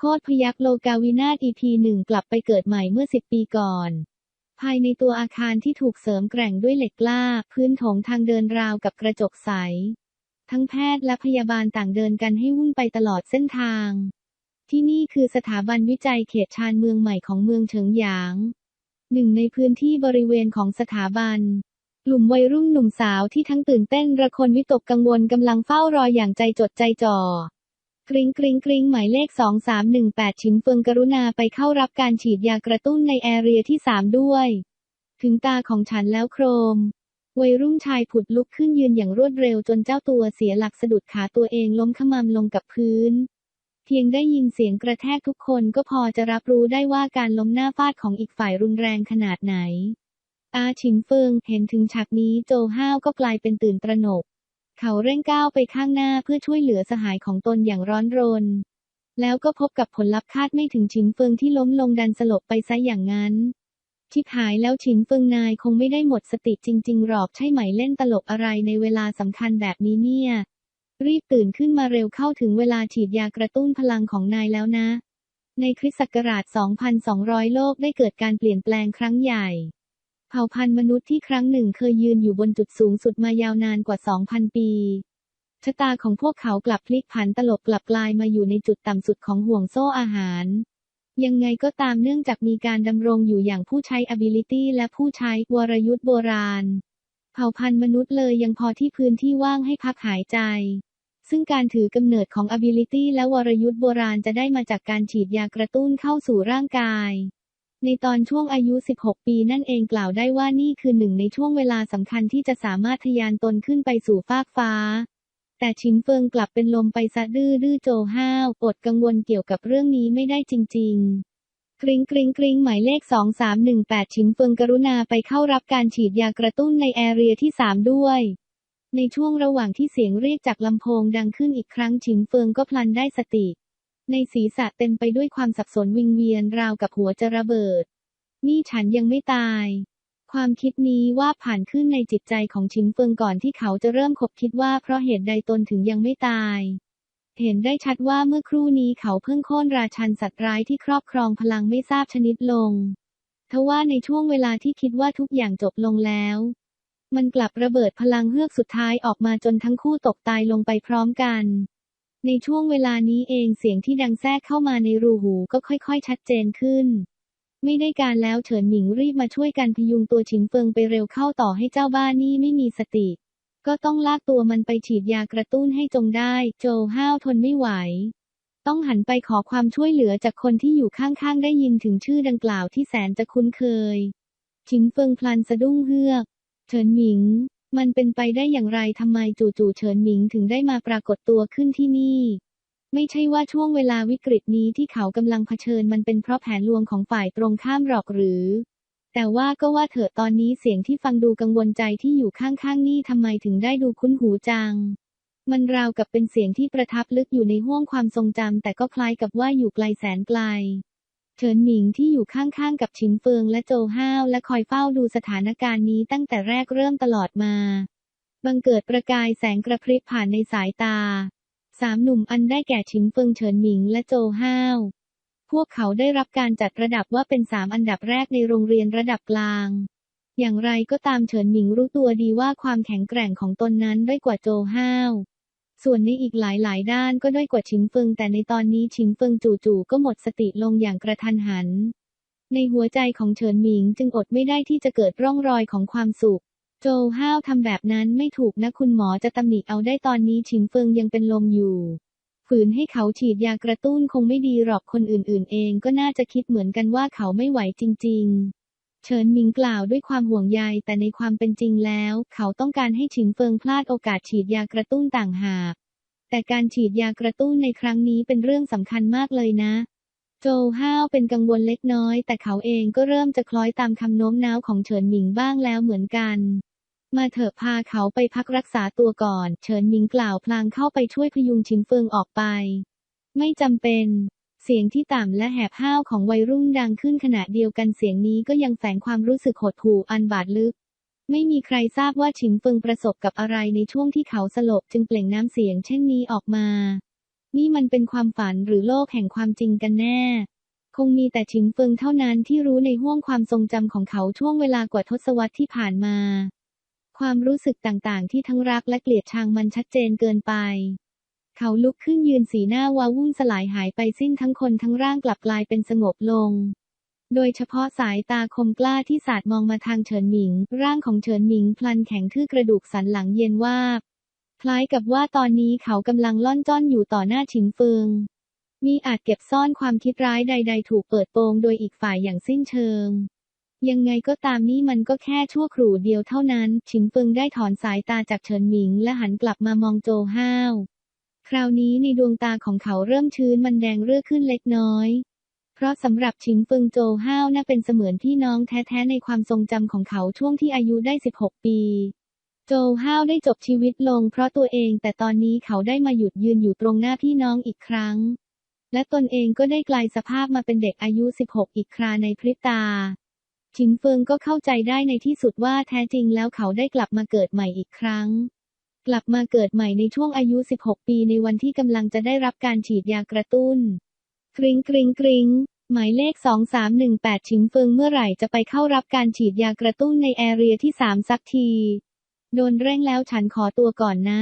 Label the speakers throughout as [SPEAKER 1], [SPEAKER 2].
[SPEAKER 1] โคตรพยักโลกาวินาศ EP หนึ่งกลับไปเกิดใหม่เมื่อสิบปีก่อน ภายในตัวอาคารที่ถูกเสริมแกร่งด้วยเหล็กกล้าพื้นถงทางเดินราวกับกระจกใส ทั้งแพทย์และพยาบาลต่างเดินกันให้วุ่นไปตลอดเส้นทาง ที่นี่คือสถาบันวิจัยเขตชานเมืองใหม่ของเมืองเฉิงหยาง หนึ่งในพื้นที่บริเวณของสถาบันกลุ่มวัยรุ่นหนุ่มสาวที่ทั้งตื่นเต้นระคนวิตกกังวลกำลังเฝ้ารออย่างใจจดใจจ่อ กริงกริงกริงหมายเลข 2318 ชินเฟิงกรุณาไปเข้ารับการฉีดยากระตุ้นในแอเรียที่ 3 ด้วย ถึงตาของฉันแล้วโครม วัยรุ่นชายผุดลุกขึ้นยืนอย่างรวดเร็วจนเจ้าตัวเสียหลักสะดุดขาตัวเองล้มขมำลงกับพื้น เพียงได้ยินเสียงกระแทกทุกคนก็พอจะรับรู้ได้ว่าการล้มหน้าฟาดของอีกฝ่ายรุนแรงขนาดไหน อาชินเฟิงเห็นถึงฉากนี้โจห้าวก็กลายเป็นตื่นตระหนก เขาเร่งก้าวไปข้างหน้าเพื่อช่วยเหลือสหายของตนอย่างร้อนรน แล้วก็พบกับผลลัพธ์คาดไม่ถึงชินเฟิงที่ล้มลงดันสลบไปซะอย่างนั้นชิบหายแล้วชินเฟิงนายคงไม่ได้หมดสติจริง ๆ หรอกใช่ไหมเล่นตลกอะไรในเวลาสำคัญแบบนี้เนี่ย รีบตื่นขึ้นมาเร็วเข้าถึงเวลาฉีดยากระตุ้นพลังของนายแล้วนะ ในคริสต์ศักราช 2,200 โลกได้เกิดการเปลี่ยนแปลงครั้งใหญ่ เผ่าพันธุ์มนุษย์ที่ครั้งหนึ่งเคยยืนอยู่บนจุดสูงสุดมายาวนานกว่า 2,000 ปีชะตาของพวกเขากลับพลิกผันตลบกลับกลายมาอยู่ในจุดต่ำสุดของห่วงโซ่อาหาร ยังไงก็ตามเนื่องจากมีการดำรงอยู่อย่างผู้ใช้ ability และผู้ใช้วรยุทธ์โบราณ เผ่าพันธุ์มนุษย์เลยยังพอที่พื้นที่ว่างให้พักหายใจ ซึ่งการถือกำเนิดของ ability และวรยุทธ์โบราณจะได้มาจากการฉีดยากระตุ้นเข้าสู่ร่างกาย ในตอนช่วงอายุ 16 ปีนั่นเองกล่าวได้ว่านี่คือหนึ่งในช่วงเวลาสำคัญที่จะสามารถทะยานตนขึ้นไปสู่ฟากฟ้า แต่ชินเฟิงกลับเป็นลมไปซะดื้อดื้อโจห้าวอดกังวลเกี่ยวกับเรื่องนี้ไม่ได้จริง ๆกริงกริงกริงหมายเลข 2318 ชินเฟิงกรุณาไปเข้ารับการฉีดยากระตุ้นในแอเรียที่ 3 ด้วย ในช่วงระหว่างที่เสียงเรียกจากลำโพงดังขึ้นอีกครั้งชินเฟิงก็พลันได้สติ ในศีรษะเต็มไปด้วยความสับสนวิงเวียนราวกับหัวจะระเบิด นี่ฉันยังไม่ตาย ความคิดนี้ว่าผ่านขึ้นในจิตใจของชินเฟิงก่อนที่เขาจะเริ่มคบคิดว่าเพราะเหตุใดตนถึงยังไม่ตาย เห็นได้ชัดว่าเมื่อครู่นี้เขาเพิ่งโค่นราชันสัตว์ร้ายที่ครอบครองพลังไม่ทราบชนิดลง ทว่าในช่วงเวลาที่คิดว่าทุกอย่างจบลงแล้ว มันกลับระเบิดพลังเฮือกสุดท้ายออกมาจนทั้งคู่ตกตายลงไปพร้อมกัน ในช่วงเวลานี้เองเสียงที่ดังแทรกเข้ามาในรูหูก็ค่อยๆ ชัดเจนขึ้น ไม่ได้การแล้วเฉินหมิงรีบมาช่วยกันพยุงตัวฉินเฟิงไปเร็วเข้าต่อให้เจ้าบ้านนี่ไม่มีสติ ก็ต้องลากตัวมันไปฉีดยากระตุ้นให้จงได้ โจห้าวทนไม่ไหว ต้องหันไปขอความช่วยเหลือจากคนที่อยู่ข้างๆ ได้ยินถึงชื่อดังกล่าวที่แสนจะคุ้นเคยฉินเฟิงพลันสะดุ้งเฮือกเฉินหมิง มันเป็นไปได้อย่างไรทำไมจู่ๆเฉินหมิงถึงได้มาปรากฏตัวขึ้นที่นี่ ไม่ใช่ว่าช่วงเวลาวิกฤตนี้ที่เขากำลังเผชิญมันเป็นเพราะแผนลวงของฝ่ายตรงข้ามหรอกหรือ แต่ว่าก็ว่าเถอะตอนนี้เสียงที่ฟังดูกังวลใจที่อยู่ข้างๆนี่ทำไมถึงได้ดูคุ้นหูจัง มันราวกับเป็นเสียงที่ประทับลึกอยู่ในห้วงความทรงจำแต่ก็คล้ายกับว่าอยู่ไกลแสนไกล เฉินหมิงที่อยู่ข้างๆกับชินเฟิงและโจห้าวและคอยเฝ้าดูสถานการณ์นี้ตั้งแต่แรกเริ่มตลอดมา บังเกิดประกายแสงกระพริบผ่านในสายตา สามหนุ่มอันได้แก่ชินเฟิงเฉินหมิงและโจห้าว พวกเขาได้รับการจัดระดับว่าเป็นสามอันดับแรกในโรงเรียนระดับกลาง อย่างไรก็ตามเฉินหมิงรู้ตัวดีว่าความแข็งแกร่งของตนนั้นด้อยกว่าโจห้าว ส่วนในอีกหลายๆ ด้านก็ด้อยกว่าชินเฟิง แต่ในตอนนี้ชินเฟิงจู่ๆก็หมดสติลงอย่างกระทันหัน ในหัวใจของเฉินหมิงจึงอดไม่ได้ที่จะเกิดร่องรอยของความสุข โจห้าวทำแบบนั้นไม่ถูกนะคุณหมอจะตำหนิเอาได้ตอนนี้ชินเฟิงยังเป็นลมอยู่ฝืนให้เขาฉีดยากระตุ้นคงไม่ดีหรอกคนอื่นๆ เองก็น่าจะคิดเหมือนกันว่าเขาไม่ไหวจริง ๆ เฉินหมิงกล่าวด้วยความห่วงใยแต่ในความเป็นจริงแล้ว เขาต้องการให้ฉินเฟิงพลาดโอกาสฉีดยากระตุ้นต่างหาก แต่การฉีดยากระตุ้นในครั้งนี้เป็นเรื่องสำคัญมากเลยนะ โจห้าวเป็นกังวลเล็กน้อย แต่เขาเองก็เริ่มจะคล้อยตามคำโน้มน้าวของเฉินหมิงบ้างแล้วเหมือนกัน มาเถอะพาเขาไปพักรักษาตัวก่อน เฉินหมิงกล่าวพลางเข้าไปช่วยพยุงชินเฟิงออกไป ไม่จำเป็น เสียงที่ต่ำและแหบห้าวของวัยรุ่นดังขึ้นขณะเดียวกันเสียงนี้ก็ยังแฝงความรู้สึกหดหู่อันบาดลึก ไม่มีใครทราบว่าฉินเฟิงประสบกับอะไรในช่วงที่เขาสลบจึงเปล่งน้ำเสียงเช่นนี้ออกมา นี่มันเป็นความฝันหรือโลกแห่งความจริงกันแน่ คงมีแต่ฉินเฟิงเท่านั้นที่รู้ในห้วงความทรงจำของเขาช่วงเวลากว่าทศวรรษที่ผ่านมา ความรู้สึกต่างๆ ที่ทั้งรักและเกลียดชังมันชัดเจนเกินไป เขาลุกขึ้นยืนสีหน้าวาวุ่นสลายหายไปสิ้นทั้งคนทั้งร่างกลับกลายเป็นสงบลง โดยเฉพาะสายตาคมกล้าที่สาดมองมาทางเฉินหมิง ร่างของเฉินหมิงพลันแข็งทื่อกระดูกสันหลังเย็นวาบ คล้ายกับว่าตอนนี้เขากำลังล่อนจ้อนอยู่ต่อหน้าฉินเฟิง มีอาจเก็บซ่อนความคิดร้ายใด ๆ ถูกเปิดโปงโดยอีกฝ่ายอย่างสิ้นเชิงยังไงก็ตามนี่มันก็แค่ชั่วครู่เดียวเท่านั้นฉินเฟิงได้ถอนสายตาจากเฉินหมิงและหันกลับมามองโจห้าว คราวนี้ในดวงตาของเขาเริ่มชื้นมันแดงเรื่อขึ้นเล็กน้อย เพราะสำหรับฉินเฟิงโจห้าวน่าเป็นเสมือนพี่น้องแท้ๆในความทรงจำของเขาช่วงที่อายุได้ 16 ปี โจห้าวได้จบชีวิตลงเพราะตัวเองแต่ตอนนี้เขาได้มาหยุดยืนอยู่ตรงหน้าพี่น้องอีกครั้ง และตนเองก็ได้กลายสภาพมาเป็นเด็กอายุ 16 อีกคราในพริบตาฉินเฟิงก็เข้าใจได้ในที่สุดว่าแท้จริงแล้วเขาได้กลับมาเกิดใหม่อีกครั้ง กลับมาเกิดใหม่ในช่วงอายุ 16 ปีในวันที่กำลังจะได้รับการฉีดยากระตุ้น กริงกริงกริงหมายเลข 2318ฉินเฟิงเมื่อไหร่จะไปเข้ารับการฉีดยากระตุ้นในแอเรียที่ 3 สักที โดนเร่งแล้วฉันขอตัวก่อนนะ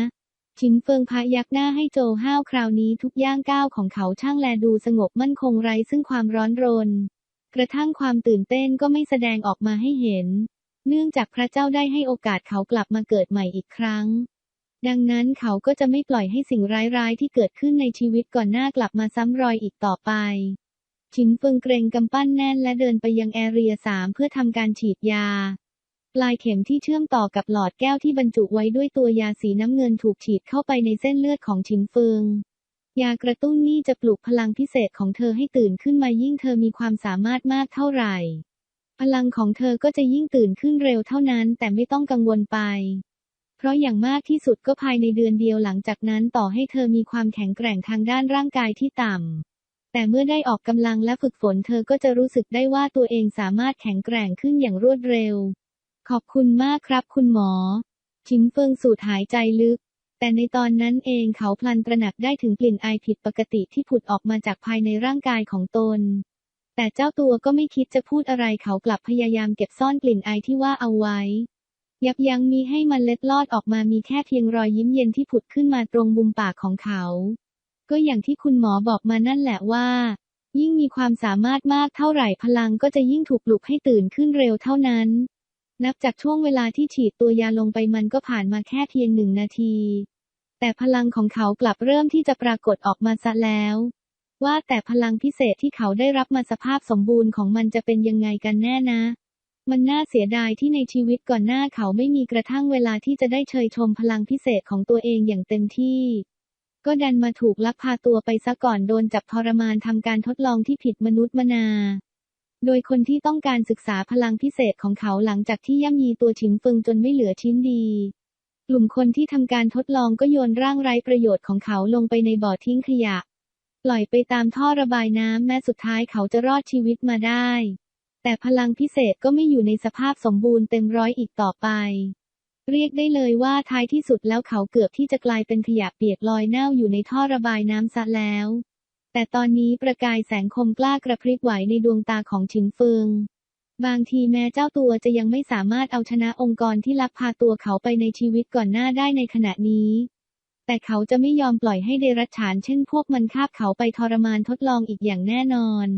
[SPEAKER 1] ฉินเฟิงพายักหน้าให้โจห้าวคราวนี้ทุกย่างก้าวของเขาช่างแลดูสงบมั่นคงไร้ซึ่งความร้อนรน กระทั่งความตื่นเต้นก็ไม่แสดงออกมาให้เห็น เนื่องจากพระเจ้าได้ให้โอกาสเขากลับมาเกิดใหม่อีกครั้ง ดังนั้นเขาก็จะไม่ปล่อยให้สิ่งร้ายๆ ที่เกิดขึ้นในชีวิตก่อนหน้ากลับมาซ้ำรอยอีกต่อไปฉินเฟิงเกรงกำปั้นแน่นและเดินไปยังแอเรียสามเพื่อทำการฉีดยา ปลายเข็มที่เชื่อมต่อกับหลอดแก้วที่บรรจุไว้ด้วยตัวยาสีน้ำเงินถูกฉีดเข้าไปในเส้นเลือดของฉินเฟิงยากระตุ้นนี่จะปลุกพลังพิเศษของเธอให้ตื่นขึ้นมายิ่งเธอมีความสามารถมากเท่าไหร่ พลังของเธอก็จะยิ่งตื่นขึ้นเร็วเท่านั้นแต่ไม่ต้องกังวลไป เพราะอย่างมากที่สุดก็ภายในเดือนเดียวหลังจากนั้นต่อให้เธอมีความแข็งแกร่งทางด้านร่างกายที่ต่ำ แต่เมื่อได้ออกกำลังและฝึกฝนเธอก็จะรู้สึกได้ว่าตัวเองสามารถแข็งแกร่งขึ้นอย่างรวดเร็ว ขอบคุณมากครับคุณหมอ ชินเฟิงสูดหายใจลึก แต่ในตอนนั้นเองเขาพลันตระหนักได้ถึงกลิ่นไอผิดปกติที่ผุดออกมาจากภายในร่างกายของตน แต่เจ้าตัวก็ไม่คิดจะพูดอะไรเขากลับพยายามเก็บซ่อนกลิ่นไอที่ว่าเอาไว้ ยับยั้งมีให้มันเล็ดลอดออกมามีแค่เพียงรอยยิ้มเย็นที่ผุดขึ้นมาตรงมุมปากของเขา ก็อย่างที่คุณหมอบอกมานั่นแหละว่า ยิ่งมีความสามารถมากเท่าไหร่พลังก็จะยิ่งถูกปลุกให้ตื่นขึ้นเร็วเท่านั้น นับจากช่วงเวลาที่ฉีดตัวยาลงไปมันก็ผ่านมาแค่เพียงหนึ่งนาที แต่พลังของเขากลับเริ่มที่จะปรากฏออกมาซะแล้ว ว่าแต่พลังพิเศษที่เขาได้รับมาสภาพสมบูรณ์ของมันจะเป็นยังไงกันแน่นะ มันน่าเสียดายที่ในชีวิตก่อนหน้าเขาไม่มีกระทั่งเวลาที่จะได้เชยชมพลังพิเศษของตัวเองอย่างเต็มที่ ก็ดันมาถูกลักพาตัวไปซะก่อนโดนจับทรมานทำการทดลองที่ผิดมนุษย์มนา โดยคนที่ต้องการศึกษาพลังพิเศษของเขาหลังจากที่ย่ำยีตัวฉินเฟิงจนไม่เหลือชิ้นดีกลุ่มคนที่ทำการทดลองก็โยนร่างไร้ประโยชน์ของเขาลงไปในบ่อทิ้งขยะ ปล่อยไปตามท่อระบายน้ำแม้สุดท้ายเขาจะรอดชีวิตมาได้ แต่พลังพิเศษก็ไม่อยู่ในสภาพสมบูรณ์เต็มร้อยอีกต่อไป เรียกได้เลยว่าท้ายที่สุดแล้วเขาเกือบที่จะกลายเป็นขยะเปียกลอยเน่าอยู่ในท่อระบายน้ำซะแล้ว แต่ตอนนี้ประกายแสงคมกล้ากระพริบไหวในดวงตาของฉินเฟิงบางทีแม้เจ้าตัวจะยังไม่สามารถเอาชนะองค์กรที่ลักพาตัวเขาไปในชีวิตก่อนหน้าได้ในขณะนี้ แต่เขาจะไม่ยอมปล่อยให้เดรัจฉานเช่นพวกมันคาบเขาไปทรมานทดลองอีกอย่างแน่นอน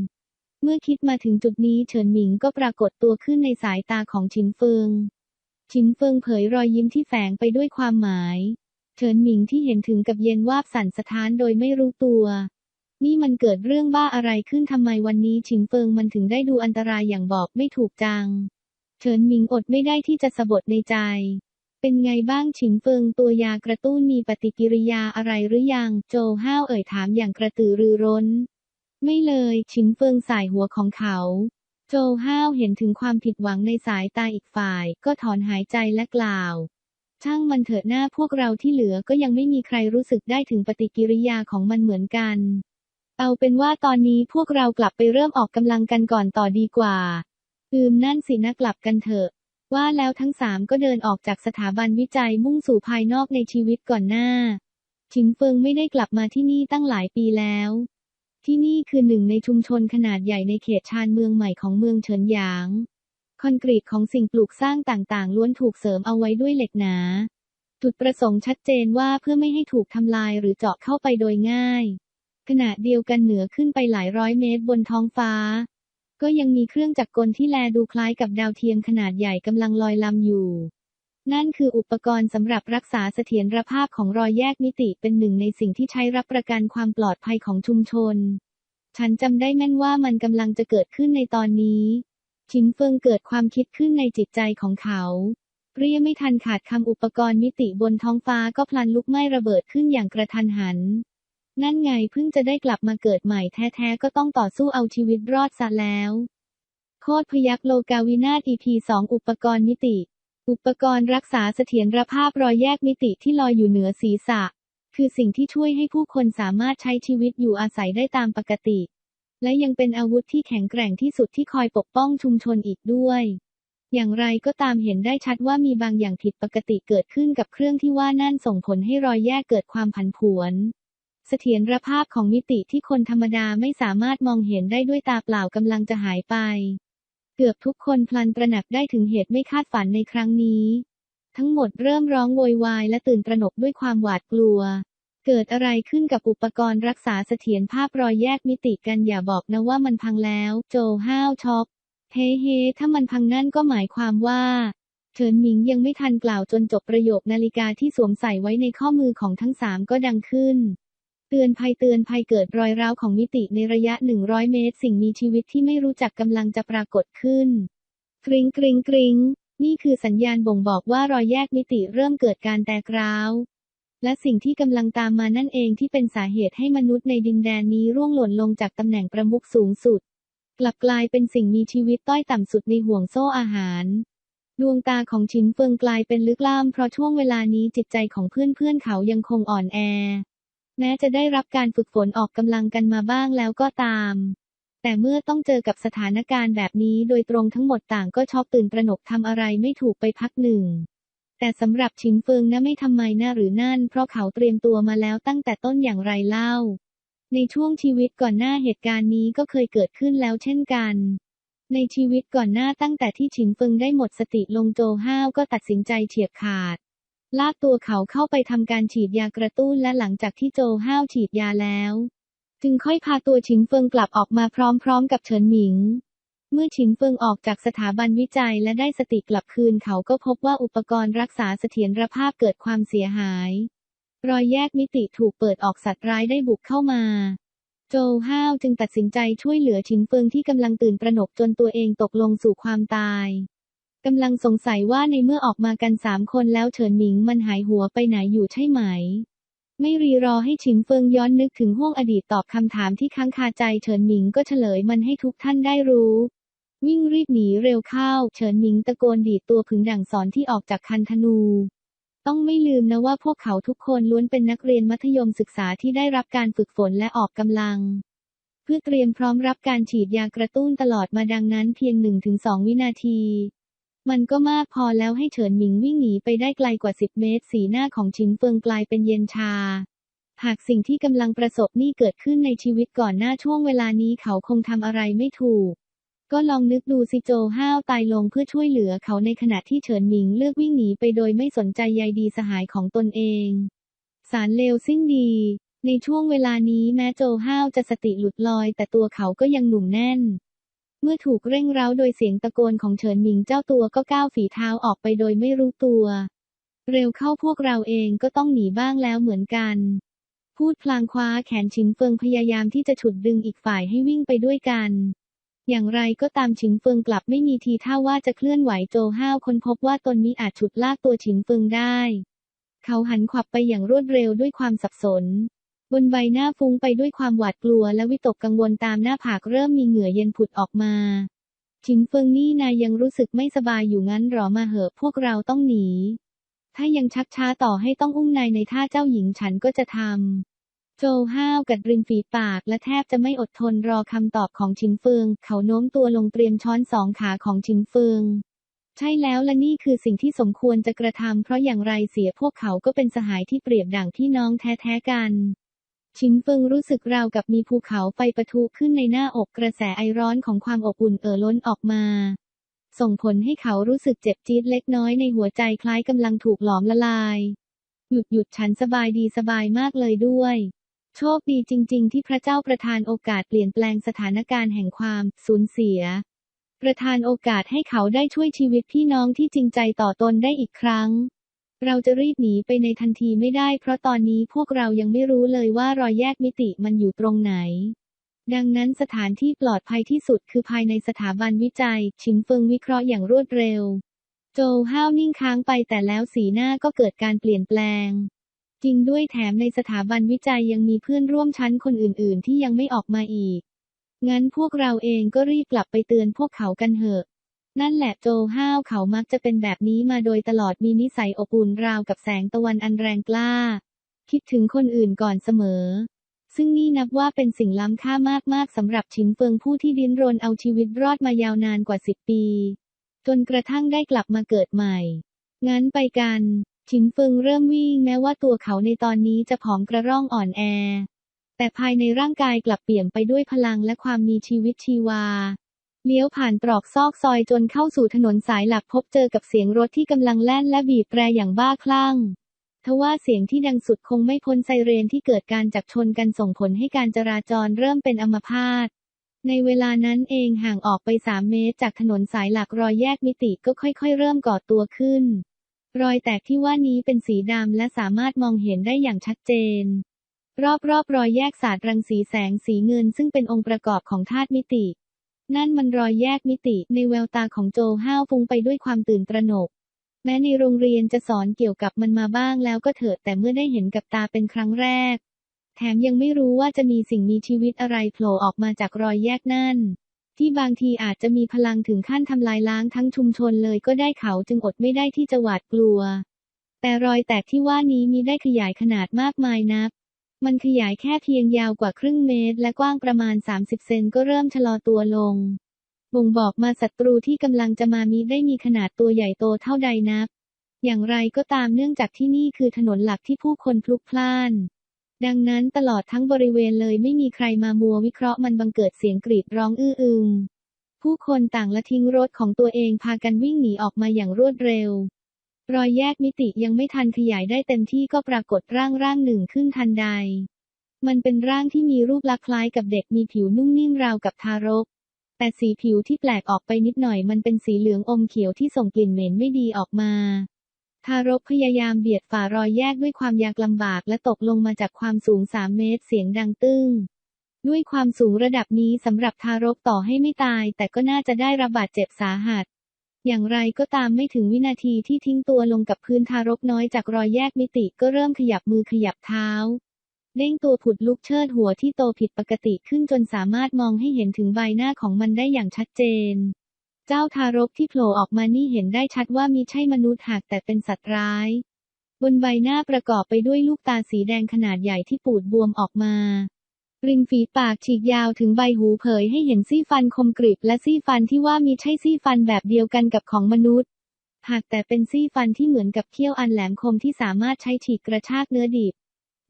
[SPEAKER 1] เมื่อคิดมาถึงจุดนี้เฉินหมิงก็ปรากฏตัวขึ้นในสายตาของฉินเฟิงฉินเฟิงเผยรอยยิ้มที่แฝงไปด้วยความหมาย เฉินหมิงที่เห็นถึงกับเย็นวาบสั่นสะท้านโดยไม่รู้ตัว นี่มันเกิดเรื่องบ้าอะไรขึ้นทำไมวันนี้ฉินเฟิงมันถึงได้ดูอันตรายอย่างบอกไม่ถูกจัง เฉินหมิงอดไม่ได้ที่จะสะบดในใจ เป็นไงบ้างฉินเฟิงตัวยากระตุ้นมีปฏิกิริยาอะไรหรือยัง โจห้าวเอ่ยถามอย่างกระตือรือร้น ไม่เลยฉินเฟิงสายหัวของเขา โจห้าวเห็นถึงความผิดหวังในสายตาอีกฝ่าย ก็ถอนหายใจและกล่าว ช่างมันเถิดหน้าพวกเราที่เหลือก็ยังไม่มีใครรู้สึกได้ถึงปฏิกิริยาของมันเหมือนกัน เอาเป็นว่าตอนนี้พวกเรากลับไปเริ่มออกกำลังกันก่อนต่อดีกว่า อืมนั่นสินะกลับกันเถอะว่าแล้วทั้งสามก็เดินออกจากสถาบันวิจัยมุ่งสู่ภายนอกในชีวิตก่อนหน้า ชินเฟิงไม่ได้กลับมาที่นี่ตั้งหลายปีแล้ว ที่นี่คือหนึ่งในชุมชนขนาดใหญ่ในเขตชานเมืองใหม่ของเมืองเฉินหยาง คอนกรีตของสิ่งปลูกสร้างต่างๆ ล้วนถูกเสริมเอาไว้ด้วยเหล็กหนา จุดประสงค์ชัดเจนว่าเพื่อไม่ให้ถูกทำลายหรือเจาะเข้าไปโดยง่าย ขณะเดียวกันเหนือขึ้นไปหลายร้อยเมตรบนท้องฟ้า ก็ยังมีเครื่องจักรกลที่แลดูคล้ายกับดาวเทียมขนาดใหญ่กำลังลอยลำอยู่ นั่นคืออุปกรณ์สำหรับรักษาเสถียรภาพของรอยแยกมิติเป็นหนึ่งในสิ่งที่ใช้รับประกันความปลอดภัยของชุมชน ฉันจำได้แม่นว่ามันกำลังจะเกิดขึ้นในตอนนี้ ชินเฟิงเกิดความคิดขึ้นในจิตใจของเขาเรียไม่ทันขาดคำอุปกรณ์มิติบนท้องฟ้าก็พลันลุกไหม้ระเบิดขึ้นอย่างกระทันหัน นั่นไงเพิ่งจะได้กลับมาเกิดใหม่แท้ๆก็ต้องต่อสู้เอาชีวิตรอดซะแล้ว โคตรพยักโลกาวินาศ EP 2 อุปกรณ์มิติ อุปกรณ์รักษาเสถียรภาพรอยแยกมิติที่ลอยอยู่เหนือศีรษะ คือสิ่งที่ช่วยให้ผู้คนสามารถใช้ชีวิตอยู่อาศัยได้ตามปกติ และยังเป็นอาวุธที่แข็งแกร่งที่สุดที่คอยปกป้องชุมชนอีกด้วย อย่างไรก็ตามเห็นได้ชัดว่ามีบางอย่างผิดปกติเกิดขึ้นกับเครื่องที่ว่านั่นส่งผลให้รอยแยกเกิดความผันผวน เสถียรภาพของมิติที่คนธรรมดาไม่สามารถมองเห็นได้ด้วยตาเปล่ากำลังจะหายไป เกือบทุกคนพลันตระหนักได้ถึงเหตุไม่คาดฝันในครั้งนี้ ทั้งหมดเริ่มร้องโวยวายและตื่นตระหนกด้วยความหวาดกลัว เกิดอะไรขึ้นกับอุปกรณ์รักษาเสถียรภาพรอยแยกมิติกันอย่าบอกนะว่ามันพังแล้ว โจห้าวช็อกเฮ้เฮถ้ามันพังนั่นก็หมายความว่าเฉินหมิงยังไม่ทันกล่าวจนจบประโยคนาฬิกาที่สวมใส่ไว้ในข้อมือของทั้งสามก็ดังขึ้น เตือนภัยเตือนภัยเกิดรอยร้าวของมิติในระยะ 100 เมตร สิ่งมีชีวิตที่ไม่รู้จักกำลังจะปรากฏขึ้น กริงกริงกริงนี่คือสัญญาณบ่งบอกว่ารอยแยกมิติเริ่มเกิดการแตกร้าว และสิ่งที่กำลังตามมานั่นเองที่เป็นสาเหตุให้มนุษย์ในดินแดนนี้ร่วงหล่นลงจากตำแหน่งประมุขสูงสุด กลับกลายเป็นสิ่งมีชีวิตต้อยต่ำสุดในห่วงโซ่อาหาร ดวงตาของชินเฟิงกลายเป็นลึกล่ามเพราะช่วงเวลานี้จิตใจของเพื่อนๆเขายังคงอ่อนแอ แม้จะได้รับการฝึกฝนออกกำลังกันมาบ้างแล้วก็ตาม แต่เมื่อต้องเจอกับสถานการณ์แบบนี้โดยตรงทั้งหมดต่างก็ช็อกตื่นตระหนกทำอะไรไม่ถูกไปพักหนึ่ง แต่สำหรับชินเฟิงนะไม่ทำไมนะหรือนั่น เพราะเขาเตรียมตัวมาแล้วตั้งแต่ต้นอย่างไรเล่า ในช่วงชีวิตก่อนหน้าเหตุการณ์นี้ก็เคยเกิดขึ้นแล้วเช่นกันในชีวิตก่อนหน้าตั้งแต่ที่ฉินเฟิงได้หมดสติลงโจห้าวก็ตัดสินใจเฉียบขาด ลากตัวเขาเข้าไปทำการฉีดยากระตุ้นและหลังจากที่โจห้าวฉีดยาแล้ว จึงค่อยพาตัวฉินเฟิงกลับออกมาพร้อมๆ กับเฉินหมิง เมื่อฉินเฟิงออกจากสถาบันวิจัยและได้สติกลับคืนเขาก็พบว่าอุปกรณ์รักษาเสถียรภาพเกิดความเสียหาย รอยแยกมิติถูกเปิดออกสัตว์ร้ายได้บุกเข้ามาโจห้าวจึงตัดสินใจช่วยเหลือฉินเฟิงที่กำลังตื่นตระหนกจนตัวเองตกลงสู่ความตาย กำลังสงสัยว่าในเมื่อออกมากันสามคนแล้วเฉินหมิงมันหายหัวไปไหนอยู่ใช่ไหม ไม่รีรอให้ฉินเฟิงย้อนนึกถึงห้วงอดีตตอบคำถามที่ค้างคาใจเฉินหมิงก็เฉลยมันให้ทุกท่านได้รู้ วิ่งรีบหนีเร็วเข้า เฉินหมิงตะโกนดีดตัวผึงดั่งสอนที่ออกจากคันธนูต้องไม่ลืมนะว่าพวกเขาทุกคนล้วนเป็นนักเรียนมัธยมศึกษาที่ได้รับการฝึกฝนและออกกำลัง เพื่อเตรียมพร้อมรับการฉีดยากระตุ้นตลอดมาดังนั้นเพียง 1-2 วินาที มันก็มากพอแล้วให้เฉินหมิงวิ่งหนีไปได้ไกลกว่า10เมตร สีหน้าของชินเฟิงกลายเป็นเย็นชา หากสิ่งที่กำลังประสบนี่เกิดขึ้นในชีวิตก่อนหน้าช่วงเวลานี้เขาคงทำอะไรไม่ถูก ก็ลองนึกดูสิโจห้าวตายลงเพื่อช่วยเหลือเขาในขณะที่เฉินหมิงเลือกวิ่งหนีไปโดยไม่สนใจใยดีสหายของตนเอง สารเลวสิ้นดี ในช่วงเวลานี้แม้โจห้าวจะสติหลุดลอย แต่ตัวเขาก็ยังหนุ่มแน่น มื่อถูกเร่งเร้าโดยเสียงตะโกนของเฉินหมิงเจ้าตัวก็ก้าวฝีเท้าออกไปโดยไม่รู้ตัว เร็วเข้าพวกเราเองก็ต้องหนีบ้างแล้วเหมือนกัน พูดพลางคว้าแขนชินเฟิงพยายามที่จะฉุดดึงอีกฝ่ายให้วิ่งไปด้วยกันอย่างไรก็ตามชินเฟิงกลับไม่มีทีท่าว่าจะเคลื่อนไหวโจห้าวคนพบว่าตนนี้อาจฉุดลากตัวชินเฟิงได้ เขาหันขวับไปอย่างรวดเร็วด้วยความสับสน บนใบหน้าฟุ้งไปด้วยความหวาดกลัวและวิตกกังวลตามหน้าผากเริ่มมีเหงื่อเย็นผุดออกมาชินเฟิงนี่นายยังรู้สึกไม่สบายอยู่งั้นหรอมาเหอะพวกเราต้องหนี ถ้ายังชักช้าต่อให้ต้องอุ้มนายในท่าเจ้าหญิงฉันก็จะทำ โจห้าวกัดริมฝีปากและแทบจะไม่อดทนรอคำตอบของชินเฟิง เขาโน้มตัวลงเตรียมช้อนสองขาของชินเฟิง ใช่แล้วและนี่คือสิ่งที่สมควรจะกระทำเพราะอย่างไรเสียพวกเขาก็เป็นสหายที่เปรียบดั่งพี่น้องแท้ๆกัน ชินเฟิงรู้สึกราวกับมีภูเขาไฟปะทุขึ้นในหน้าอกกระแสไอร้อนของความอบอุ่นเอ่อล้นออกมา ส่งผลให้เขารู้สึกเจ็บจี๊ดเล็กน้อยในหัวใจคล้ายกำลังถูกหลอมละลาย หยุดหยุดฉันสบายดีสบายมากเลยด้วย โชคดีจริง ๆ ที่พระเจ้าประทานโอกาสเปลี่ยนแปลงสถานการณ์แห่งความสูญเสีย ประทานโอกาสให้เขาได้ช่วยชีวิตพี่น้องที่จริงใจต่อตนได้อีกครั้ง เราจะรีบหนีไปในทันทีไม่ได้ เพราะตอนนี้พวกเรายังไม่รู้เลยว่ารอยแยกมิติมันอยู่ตรงไหน ดังนั้นสถานที่ปลอดภัยที่สุดคือภายในสถาบันวิจัย ชินเฟิงวิเคราะห์อย่างรวดเร็ว โจห้าวนิ่งค้างไปแต่แล้วสีหน้าก็เกิดการเปลี่ยนแปลงจริงด้วยแถมในสถาบันวิจัยยังมีเพื่อนร่วมชั้นคนอื่น ๆ ที่ยังไม่ออกมาอีก งั้นพวกเราเองก็รีบกลับไปเตือนพวกเขากันเถอะ นั่นแหละโจห้าวเขามักจะเป็นแบบนี้มาโดยตลอดมีนิสัยอบอุ่นราวกับแสงตะวันอันแรงกล้า คิดถึงคนอื่นก่อนเสมอ ซึ่งนี่นับว่าเป็นสิ่งล้ำค่ามากๆสำหรับชินเฟิงผู้ที่ดิ้นรนเอาชีวิตรอดมายาวนานกว่าสิบปี จนกระทั่งได้กลับมาเกิดใหม่ งั้นไปกัน ชินเฟิงเริ่มวิ่งแม้ว่าตัวเขาในตอนนี้จะผอมกระร่องอ่อนแอ แต่ภายในร่างกายกลับเปลี่ยมไปด้วยพลังและความมีชีวิตชีวา เลี้ยวผ่านตรอกซอกซอยจนเข้าสู่ถนนสายหลักพบเจอกับเสียงรถที่กำลังแล่นและบีบแตรอย่างบ้าคลั่งทว่าเสียงที่ดังสุดคงไม่พ้นไซเรนที่เกิดการจักชนกันส่งผลให้การจราจรเริ่มเป็นอัมพาต ในเวลานั้นเองห่างออกไป 3 เมตร จากถนนสายหลักรอยแยกมิติก็ค่อยๆ เริ่มก่อตัวขึ้น รอยแตกที่ว่านี้เป็นสีดำและสามารถมองเห็นได้อย่างชัดเจน รอบๆรอยแยกศาสตร์รังสีแสงสีเงินซึ่งเป็นองค์ประกอบของธาตุมิติ นั่นมันรอยแยกมิติในแววตาของโจห้าวฟุ้งไปด้วยความตื่นตระหนก แม้ในโรงเรียนจะสอนเกี่ยวกับมันมาบ้างแล้วก็เถิดแต่เมื่อได้เห็นกับตาเป็นครั้งแรก แถมยังไม่รู้ว่าจะมีสิ่งมีชีวิตอะไรโผล่ออกมาจากรอยแยกนั่น ที่บางทีอาจจะมีพลังถึงขั้นทำลายล้างทั้งชุมชนเลยก็ได้เขาจึงอดไม่ได้ที่จะหวาดกลัว แต่รอยแตกที่ว่านี้มีได้ขยายขนาดมากมายนัก มันขยายแค่เพียงยาวกว่าครึ่งเมตร และกว้างประมาณ 30 เซนก็เริ่มชะลอตัวลง บ่งบอกมาศัตรูที่กำลังจะมามีได้มีขนาดตัวใหญ่โตเท่าใดนัก อย่างไรก็ตามเนื่องจากที่นี่คือถนนหลักที่ผู้คนพลุกพล่าน ดังนั้นตลอดทั้งบริเวณเลยไม่มีใครมามัววิเคราะห์มันบังเกิดเสียงกรีดร้องอื้ออึงผู้คนต่างละทิ้งรถของตัวเองพากันวิ่งหนีออกมาอย่างรวดเร็ว รอยแยกมิติยังไม่ทันขยายได้เต็มที่ก็ปรากฏร่างร่างหนึ่งขึ้นทันใด มันเป็นร่างที่มีรูปลักษณ์คล้ายกับเด็กมีผิวนุ่มนิ่มราวกับทารก แต่สีผิวที่แปลกออกไปนิดหน่อยมันเป็นสีเหลืองอมเขียวที่ส่งกลิ่นเหม็นไม่ดีออกมา ทารกพยายามเบียดฝ่ารอยแยกด้วยความยากลำบากและตกลงมาจากความสูง3เมตรเสียงดังตึ้งด้วยความสูงระดับนี้สำหรับทารกต่อให้ไม่ตาย แต่ก็น่าจะได้รับบาดเจ็บสาหัส อย่างไรก็ตามไม่ถึงวินาทีที่ทิ้งตัวลงกับพื้นทารกน้อยจากรอยแยกมิติก็เริ่มขยับมือขยับเท้า เด้งตัวผุดลุกเชิดหัวที่โตผิดปกติขึ้นจนสามารถมองให้เห็นถึงใบหน้าของมันได้อย่างชัดเจน เจ้าทารกที่โผล่ออกมานี่เห็นได้ชัดว่ามิใช่มนุษย์หากแต่เป็นสัตว์ร้าย บนใบหน้าประกอบไปด้วยลูกตาสีแดงขนาดใหญ่ที่ปูดบวมออกมา ริมฝีปากฉีกยาวถึงใบหูเผยให้เห็นซี่ฟันคมกริบและซี่ฟันที่ว่ามีใช่ซี่ฟันแบบเดียวกันกับของมนุษย์ หากแต่เป็นซี่ฟันที่เหมือนกับเขี้ยวอันแหลมคมที่สามารถใช้ฉีกกระชากเนื้อดิบ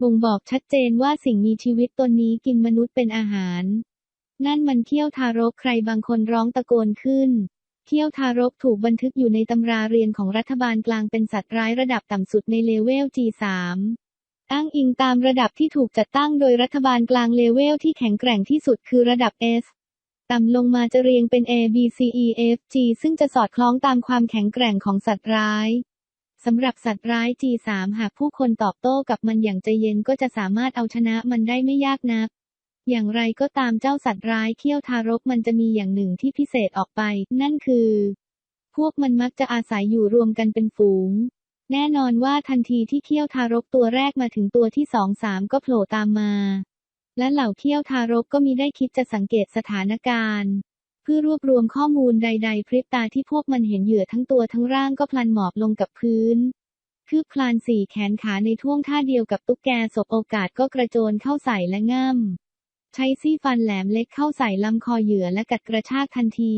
[SPEAKER 1] บ่งบอกชัดเจนว่าสิ่งมีชีวิตตนนี้กินมนุษย์เป็นอาหาร นั่นมันเขี้ยวทารกใครบางคนร้องตะโกนขึ้น เขี้ยวทารกถูกบันทึกอยู่ในตำราเรียนของรัฐบาลกลางเป็นสัตว์ร้ายระดับต่ำสุดในเลเวล G3 อ้างอิงตามระดับที่ถูกจัดตั้งโดยรัฐบาลกลางเลเวลที่แข็งแกร่งที่สุดคือระดับ S ต่ำลงมาจะเรียงเป็น A B C E F G ซึ่งจะสอดคล้องตามความแข็งแกร่งของสัตว์ร้ายสำหรับสัตว์ร้าย G3 หากผู้คนตอบโต้กับมันอย่างใจเย็นก็จะสามารถเอาชนะมันได้ไม่ยากนัก อย่างไรก็ตามเจ้าสัตว์ร้ายเขี้ยวทารกมันจะมีอย่างหนึ่งที่พิเศษออกไป นั่นคือ พวกมันมักจะอาศัยอยู่รวมกันเป็นฝูง แน่นอนว่าทันทีที่เขี้ยวทารกตัวแรกมาถึงตัวที่สองสามก็โผล่ตามมา และเหล่าเขี้ยวทารกก็มีได้คิดจะสังเกตสถานการณ์ เพื่อรวบรวมข้อมูลใด ๆ พริบตาที่พวกมันเห็นเหยื่อทั้งตัวทั้งร่างก็พลันหมอบลงกับพื้น คืบคลานสี่แขนขาในท่วงท่าเดียวกับตุ๊กแกสบโอกาสก็กระโจนเข้าใส่และง่ำใช้ซี่ฟันแหลมเล็กเข้าใส่ลำคอเหยื่อและกัดกระชากทันที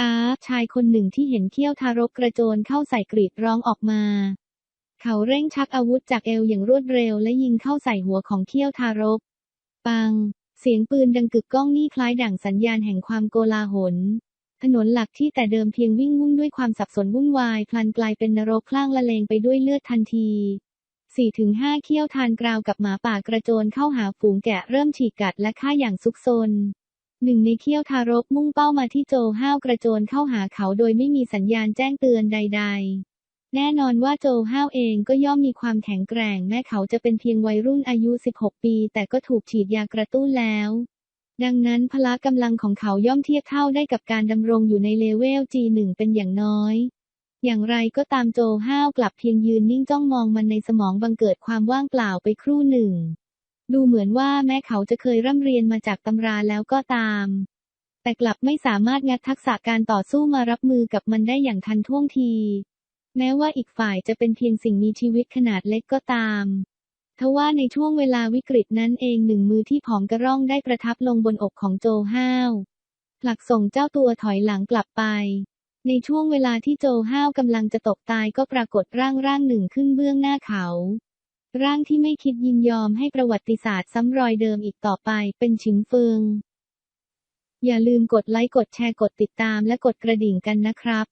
[SPEAKER 1] อาชายคนหนึ่งที่เห็นเขี้ยวทารกกระโจนเข้าใส่กรีดร้องออกมา เขาเร่งชักอาวุธจากเอวอย่างรวดเร็วและยิงเข้าใส่หัวของเขี้ยวทารก ปัง เสียงปืนดังกึกก้องนี่คล้ายดั่งสัญญาณแห่งความโกลาหล ถนนหลักที่แต่เดิมเพียงวิ่งวุ่นด้วยความสับสนวุ่นวายพลันกลายเป็นนรกคลั่งละเลงไปด้วยเลือดทันที4-5เขี้ยวทานกราวกับหมาป่ากระโจนเข้าหาฝูงแกะเริ่มฉีกกัดและฆ่าอย่างซุกซน หนึ่งในเขี้ยวทารกมุ่งเป้ามาที่โจห้าวกระโจนเข้าหาเขาโดยไม่มีสัญญาณแจ้งเตือนใด ๆ แน่นอนว่าโจห้าวเองก็ย่อมมีความแข็งแกร่งแม้เขาจะเป็นเพียงวัยรุ่นอายุ 16 ปี แต่ก็ถูกฉีดยากระตุ้นแล้ว ดังนั้นพละกำลังของเขาย่อมเทียบเท่าได้กับการดำรงอยู่ในเลเวล G1 เป็นอย่างน้อย อย่างไรก็ตามโจห้าวกลับเพียงยืนนิ่งจ้องมองมันในสมองบังเกิดความว่างเปล่าไปครู่หนึ่ง ดูเหมือนว่าแม้เขาจะเคยร่ำเรียนมาจากตำราแล้วก็ตาม แต่กลับไม่สามารถงัดทักษะการต่อสู้มารับมือกับมันได้อย่างทันท่วงที แม้ว่าอีกฝ่ายจะเป็นเพียงสิ่งมีชีวิตขนาดเล็กก็ตามทว่าในช่วงเวลาวิกฤตนั้นเองหนึ่งมือที่ผอมกระร่องได้ประทับลงบนอกของโจห้าวผลักส่งเจ้าตัวถอยหลังกลับไป ในช่วงเวลาที่โจห้าวกำลังจะตกตายก็ปรากฏร่างร่างหนึ่งขึ้นเบื้องหน้าเขา ร่างที่ไม่คิดยินยอมให้ประวัติศาสตร์ซ้ำรอยเดิมอีกต่อไป เป็นชิงเฟิง อย่าลืมกดไลค์กดแชร์กดติดตามและกดกระดิ่งกันนะครับ